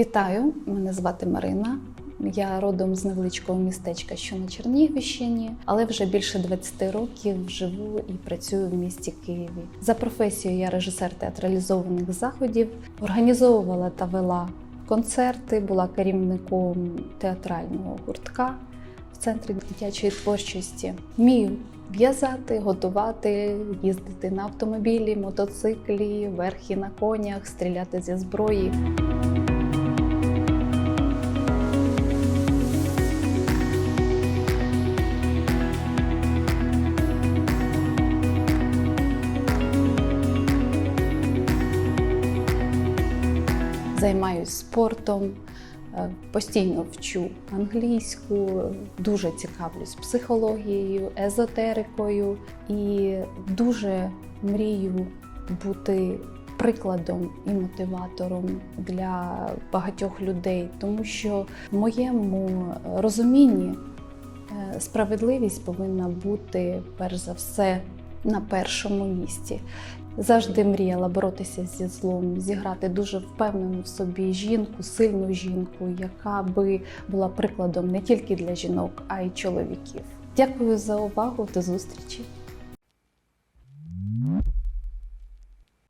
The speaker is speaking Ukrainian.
Вітаю, мене звати Марина. Я родом з невеличкого містечка, що на Чернігівщині, але вже більше 20 років живу і працюю в місті Києві. За професією я режисер театралізованих заходів, організовувала та вела концерти, була керівником театрального гуртка в центрі дитячої творчості. Вмію в'язати, готувати, їздити на автомобілі, мотоциклі, верхи на конях, стріляти зі зброї. Займаюсь спортом, е, постійно вчу англійську, дуже цікавлюсь психологією, езотерикою і дуже мрію бути прикладом і мотиватором для багатьох людей, тому що в моєму розумінні е, справедливість повинна бути перш за все на першому місці. Завжди мріяла боротися зі злом, зіграти дуже впевнену в собі жінку, сильну жінку, яка би була прикладом не тільки для жінок, а й чоловіків. Дякую за увагу. До зустрічі!